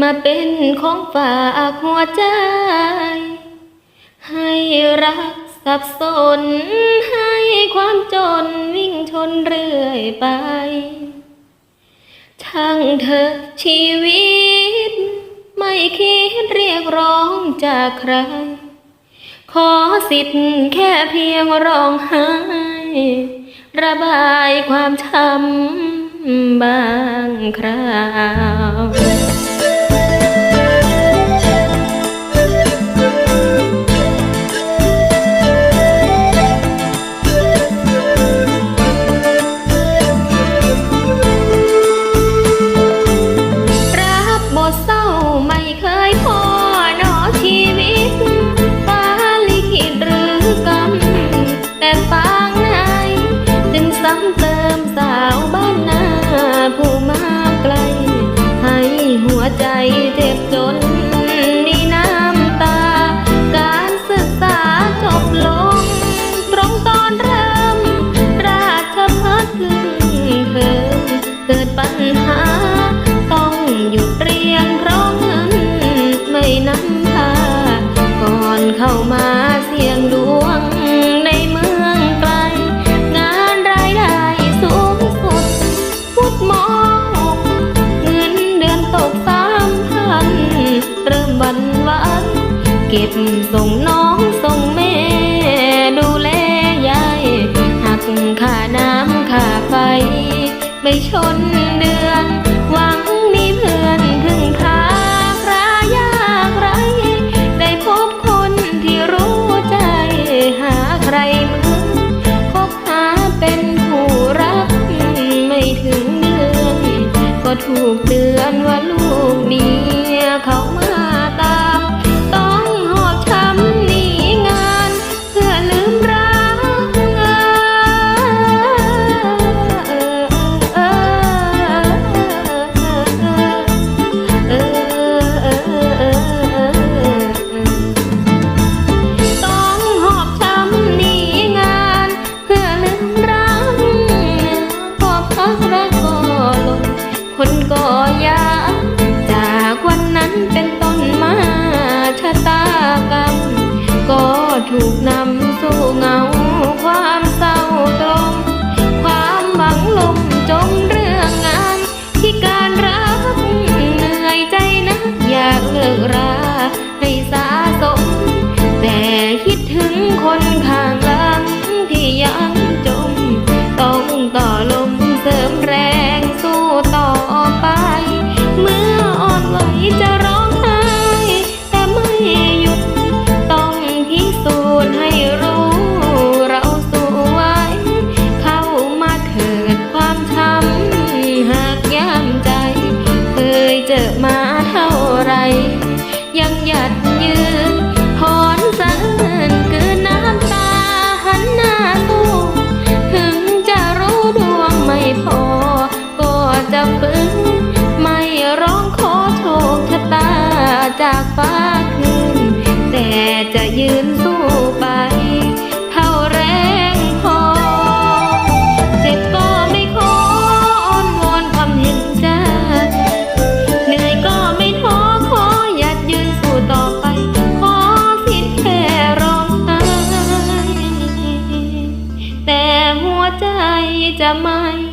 มาเป็นของฝากหัวใจ ให้รักสับสน ให้ความจนวิ่งชนเรื่อยไปช่างเธอชีวิต ไม่คิดเรียกร้องจากใคร ขอสิทธิ์แค่เพียงร้องไห้ ระบายความช้ำบางคราว เจ็บจนมีน้ำตา การศึกษาจบลง ตรงตอนเริ่ม ราชพัฒเพิ่งเพิ่มเกิดปัญหา ต้องหยุดเรียนเพราะเงินไม่นำพาก่อนเข้า ก็บส่งน้องส่งแม่ ดูแลยายหักค่าน้ำค่าไฟ ไม่ชนเดือน ถูกนำ เจอมาเท่าไร ยังหยัดยืนถอนสะอื้นกืนน้ำตาหันหน้าสู้ถึงจะรู้ดวงไม่พอ ก็จะฝืนไม่ร้องขอโชคชะตาจากฟ้าคืน แต่จะยืนสู้ไป zaman